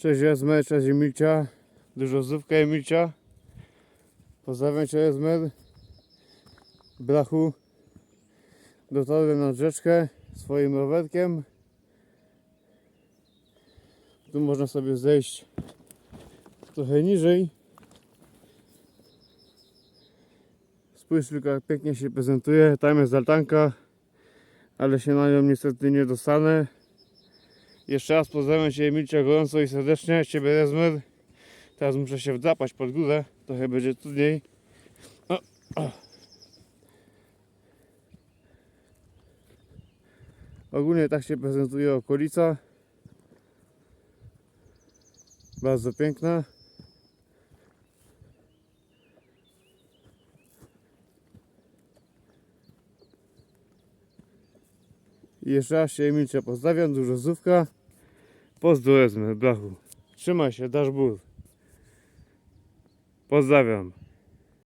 Cześć Esmer, cześć Emilcia. Dużo zdrówka Emilcia. Pozdrawiam Cię Esmer. Brachu. Dotarłem na rzeczkę swoim rowerkiem. Tu można sobie zejść trochę niżej. Spójrz tylko jak pięknie się prezentuje. Tam jest altanka, ale się na nią niestety nie dostanę. Jeszcze raz pozdrawiam Cię Emilcia gorąco i serdecznie, Ciebie Rezmer. Teraz muszę się wdrapać pod górę, trochę będzie trudniej. O, o. Ogólnie tak się prezentuje okolica. Bardzo piękna. Jeszcze raz się Emilcia pozdrawiam, dużo zdrówka. Pozdro Ezmer, blachu. Trzymaj się, dasz ból. Pozdrawiam.